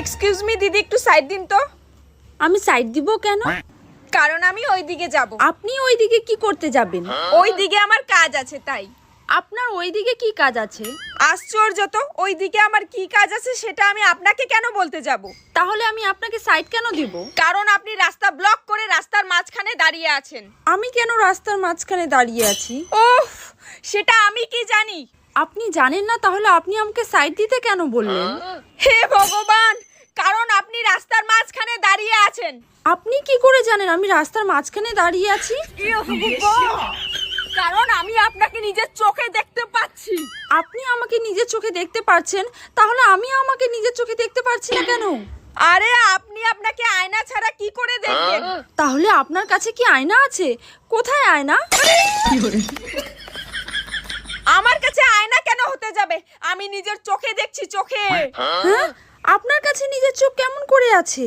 Excuse me দিদি একটু side দিন তো। আমি সাইড দিব কেন? কারণ আমি ওই দিকে যাব। আপনি ওইদিকে কি করতে যাবেন? ওই দিকে আমার কাজ আছে তাই। আপনার ওইদিকে কি কাজ আছে? আশ্চর্য তো ওই দিকে আমার কি কাজ আছে সেটা আমি আপনাকে কেন বলতে যাব? তাহলে আমি আপনাকে সাইড কেন দিব? কারণ আপনি রাস্তা ব্লক করে রাস্তার মাঝখানে দাঁড়িয়ে আছেন। আমি কেন রাস্তার মাঝখানে দাঁড়িয়ে আছি? ওহ সেটা আমি কি জানি? আপনি জানেন না তাহলে আপনি আমাকে সাইড দিতে কেন বললেন? হে ভগবান কারণ আপনি রাস্তার মাঝখানে দাঁড়িয়ে আছেন আপনি কি করে জানেন? আমি রাস্তার মাঝখানে দাঁড়িয়ে আছি। কারণ আমি আপনাকে নিজের চোখে দেখতে পাচ্ছি। আপনি আমাকে নিজের চোখে দেখতে পারছেন? তাহলে আমি আমাকে নিজের চোখে দেখতে পারছি না কেন? আরে আপনি আপনাকে আয়না ছাড়া কি করে দেখবেন? তাহলে আপনার কাছে কি আয়না আছে? কোথায় আয়না? আমার কাছে আয়না কেন হতে যাবে? আমি নিজের চোখে দেখছি চোখে। হ্যাঁ? আপনার কাছে নিজের চোখ কেমন করে আছে?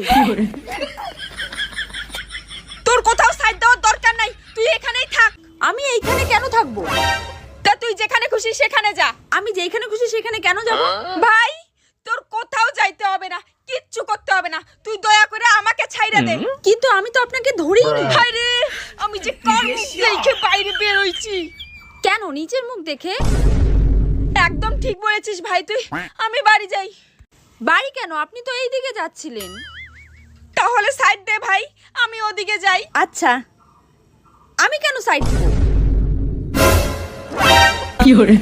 যেখানে খুশি সেখানে যা। আমি যেখানে খুশি সেখানে কেন যাব? ভাই তোর কোথাও যাইতে হবে না কিচ্ছু করতে হবে না। তুই দয়া করে আমাকে ছাইরা দে। কিন্তু আমি তো আপনাকে ধরেই নি হায় রে আমি যে কার মুখ দেখে বাইরে বের হইছি। কেন নিজের মুখ দেখে? একদম ঠিক বলেছিস ভাই তুই। আমি বাড়ি যাই। বাড়ি কেন? আপনি তো এই দিকে যাচ্ছিলেন। তাহলে সাইড দে ভাই আমি ওদিকে যাই। আচ্ছা। আমি কেন সাইড দিব? 有人